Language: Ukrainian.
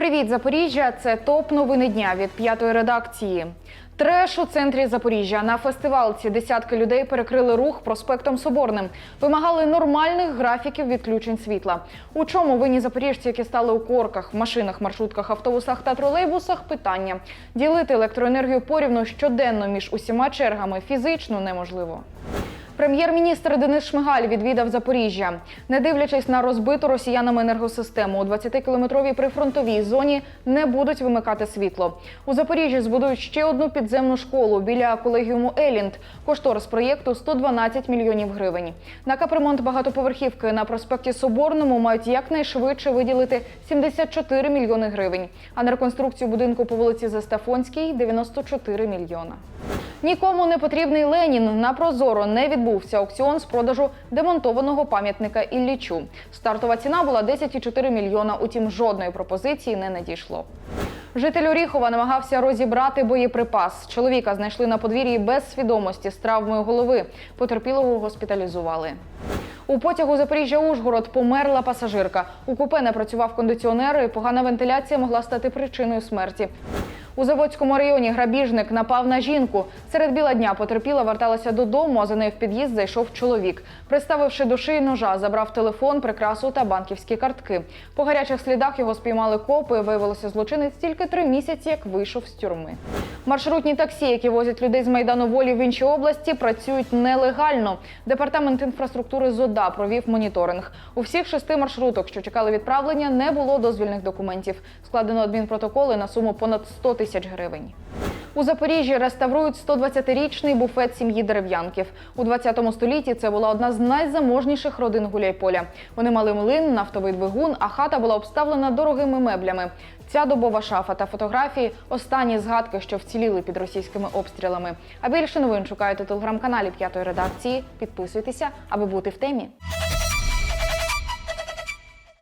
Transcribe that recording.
Привіт, Запоріжжя! Це топ новини дня від п'ятої редакції. Треш у центрі Запоріжжя на фестивалці десятки людей перекрили рух проспектом Соборним. Вимагали нормальних графіків відключень світла. У чому винні запоріжці, які стали у корках, машинах, маршрутках, автобусах та тролейбусах? Питання ділити електроенергію порівну щоденно між усіма чергами фізично неможливо. Прем'єр-міністр Денис Шмигаль відвідав Запоріжжя. Не дивлячись на розбиту росіянами енергосистему, у 20-кілометровій прифронтовій зоні не будуть вимикати світло. У Запоріжжі збудують ще одну підземну школу біля колегіуму Елінд. Кошторис проєкту 112 мільйонів гривень. На капремонт багатоповерхівки на проспекті Соборному мають якнайшвидше виділити 74 мільйони гривень. А на реконструкцію будинку по вулиці Застафонській 94 мільйона. Нікому не потрібний Ленін. На Прозоро не відбувся аукціон з продажу демонтованого пам'ятника Іллічу. Стартова ціна була 10,4 мільйона, утім жодної пропозиції не надійшло. Житель Оріхова намагався розібрати боєприпас. Чоловіка знайшли на подвір'ї без свідомості з травмою голови. Потерпілого госпіталізували. У потягу Запоріжжя-Ужгород померла пасажирка. У купе не працював кондиціонер і погана вентиляція могла стати причиною смерті. У Заводському районі грабіжник напав на жінку. Серед біла дня потерпіла верталася додому, а за нею в під'їзд зайшов чоловік. Приставивши до шиї ножа, забрав телефон, прикрасу та банківські картки. По гарячих слідах його спіймали копи. Виявилося злочинець тільки три місяці, як вийшов з тюрми. Маршрутні таксі, які возять людей з майдану волі в інші області, працюють нелегально. Департамент інфраструктури ЗОДА провів моніторинг. У всіх шести маршруток, що чекали відправлення, не було дозвільних документів. Складено адмінпротоколи на суму понад 100 тисяч гривень. У Запоріжжі реставрують 120-річний буфет сім'ї дерев'янків. У 20 столітті це була одна з найзаможніших родин Гуляйполя. Вони мали млин, нафтовий двигун, а хата була обставлена дорогими меблями. Ця добова шафа та фотографії останні згадки, що вціліли під російськими обстрілами. А більше новин шукайте у телеграм-каналі п'ятої редакції. Підписуйтеся, аби бути в темі.